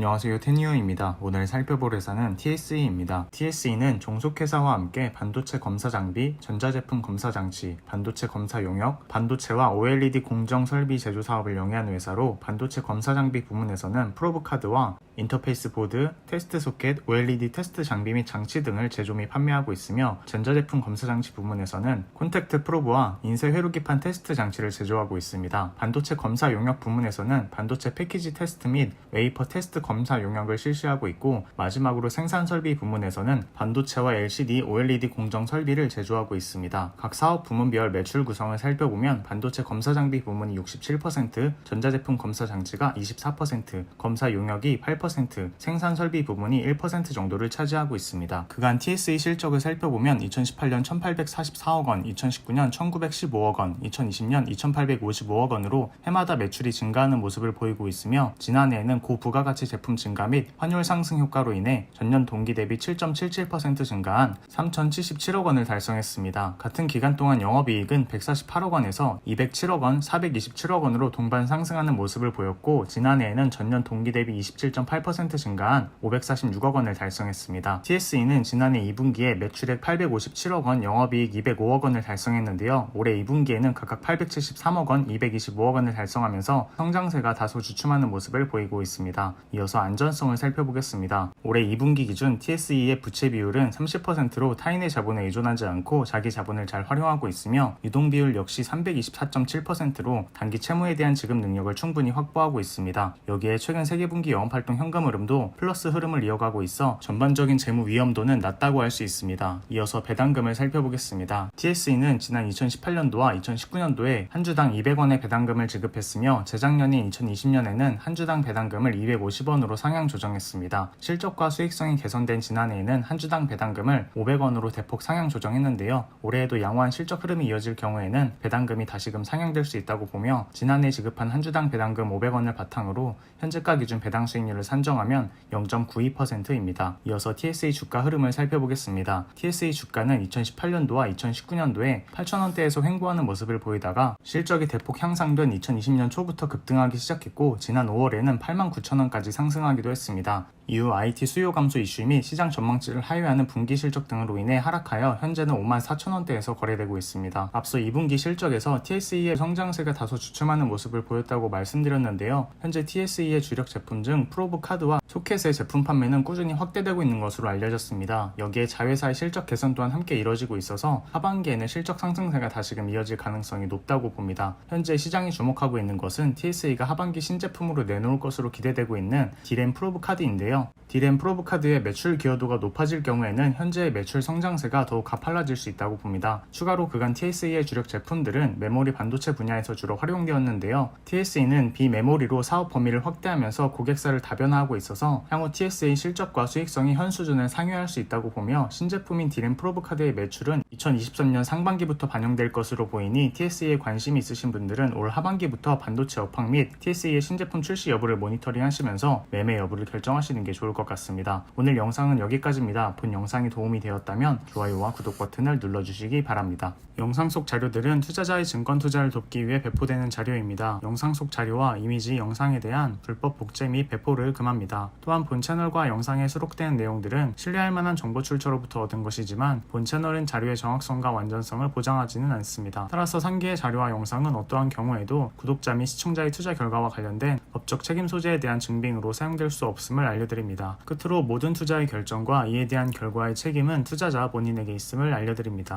안녕하세요 테니어입니다. 오늘 살펴볼 회사는 TSE입니다. TSE는 종속회사와 함께 반도체 검사 장비, 전자제품 검사 장치, 반도체 검사 용역, 반도체와 OLED 공정 설비 제조 사업을 영위하는 회사로 반도체 검사 장비 부문에서는 프로브 카드와 인터페이스 보드, 테스트 소켓, OLED 테스트 장비 및 장치 등을 제조 및 판매하고 있으며 전자제품 검사 장치 부문에서는 콘택트 프로브와 인쇄 회로기판 테스트 장치를 제조하고 있습니다. 반도체 검사 용역 부문에서는 반도체 패키지 테스트 및 웨이퍼 테스트 검사 용역을 실시하고 있고 마지막으로 생산 설비 부문에서는 반도체와 LCD, OLED 공정 설비를 제조하고 있습니다. 각 사업 부문별 매출 구성을 살펴보면 반도체 검사 장비 부문이 67%, 전자제품 검사 장치가 24%, 검사 용역이 8%, 생산 설비 부문이 1% 정도를 차지하고 있습니다. 그간 TSE 실적을 살펴보면 2018년 1844억 원, 2019년 1915억 원, 2020년 2855억 원으로 해마다 매출이 증가하는 모습을 보이고 있으며 지난해에는 고부가가치 제품 증가 및 환율 상승 효과로 인해 전년 동기 대비 7.77% 증가한 3,077억 원을 달성했습니다. 같은 기간 동안 영업이익은 148억 원에서 207억 원, 427억 원으로 동반 상승하는 모습을 보였고 지난해에는 전년 동기 대비 27.8% 증가한 546억 원을 달성했습니다. TSE는 지난해 2분기에 매출액 857억 원, 영업이익 205억 원을 달성했는데요. 올해 2분기에는 각각 873억 원, 225억 원을 달성하면서 성장세가 다소 주춤하는 모습을 보이고 있습니다. 이어 서 안전성을 살펴보겠습니다. 올해 2분기 기준 TSE의 부채 비율은 30%로 타인의 자본에 의존하지 않고 자기 자본을 잘 활용하고 있으며 유동 비율 역시 324.7%로 단기 채무에 대한 지급 능력을 충분히 확보하고 있습니다. 여기에 최근 세계 분기 영업활동 현금 흐름도 플러스 흐름을 이어가고 있어 전반적인 재무 위험도는 낮다고 할 수 있습니다. 이어서 배당금을 살펴보겠습니다. TSE는 지난 2018년도와 2019년도에 한 주당 200원의 배당금을 지급했으며 재작년인 2020년에는 한 주당 배당금을 250원 으로 상향 조정했습니다. 실적과 수익성이 개선된 지난해에는 한 주당 배당금을 500원으로 대폭 상향 조정했는데요. 올해에도 양호한 실적 흐름이 이어질 경우에는 배당금이 다시금 상향될 수 있다고 보며 지난해 지급한 한 주당 배당금 500원을 바탕으로 현재가 기준 배당 수익률을 산정하면 0.92%입니다. 이어서 TSA 주가 흐름을 살펴보겠습니다. TSA 주가는 2018년도와 2019년도에 8,000원대에서 횡보하는 모습을 보이다가 실적이 대폭 향상된 2020년 초부터 급등하기 시작했고 지난 5월에는 89,000원까지 상승 하기도 했습니다. 이후 IT 수요 감소 이슈 및 시장 전망치를 하회하는 분기 실적 등으로 인해 하락하여 현재는 54,000원대에서 거래되고 있습니다. 앞서 2분기 실적에서 TSE의 성장세가 다소 주춤하는 모습을 보였다고 말씀드렸는데요. 현재 TSE의 주력 제품 중 프로브 카드와 소켓의 제품 판매는 꾸준히 확대되고 있는 것으로 알려졌습니다. 여기에 자회사의 실적 개선 또한 함께 이뤄지고 있어서 하반기에는 실적 상승세가 다시금 이어질 가능성이 높다고 봅니다. 현재 시장이 주목하고 있는 것은 TSE가 하반기 신제품으로 내놓을 것으로 기대되고 있는 디램 프로브 카드인데요. Ciao. 디램 프로브 카드의 매출 기여도가 높아질 경우에는 현재의 매출 성장세가 더욱 가팔라질 수 있다고 봅니다. 추가로 그간 TSE의 주력 제품들은 메모리 반도체 분야에서 주로 활용되었는데요. TSE는 비메모리로 사업 범위를 확대하면서 고객사를 다변화하고 있어서 향후 TSE 실적과 수익성이 현 수준을 상회할 수 있다고 보며 신제품인 디램 프로브 카드의 매출은 2023년 상반기부터 반영될 것으로 보이니 TSE에 관심이 있으신 분들은 올 하반기부터 반도체 업황 및 TSE의 신제품 출시 여부를 모니터링 하시면서 매매 여부를 결정하시는 게 좋을 것 같습니다. 오늘 영상은 여기까지입니다. 본 영상이 도움이 되었다면 좋아요와 구독 버튼을 눌러주시기 바랍니다. 영상 속 자료들은 투자자의 증권 투자를 돕기 위해 배포되는 자료입니다. 영상 속 자료와 이미지, 영상에 대한 불법 복제 및 배포를 금합니다. 또한 본 채널과 영상에 수록되는 내용들은 신뢰할 만한 정보 출처로부터 얻은 것이지만 본 채널은 자료의 정확성과 완전성을 보장하지는 않습니다. 따라서 상기의 자료와 영상은 어떠한 경우에도 구독자 및 시청자의 투자 결과와 관련된 법적 책임 소재에 대한 증빙으로 사용될 수 없음을 알려드립 끝으로 모든 투자의 결정과 이에 대한 결과의 책임은 투자자 본인에게 있음을 알려드립니다.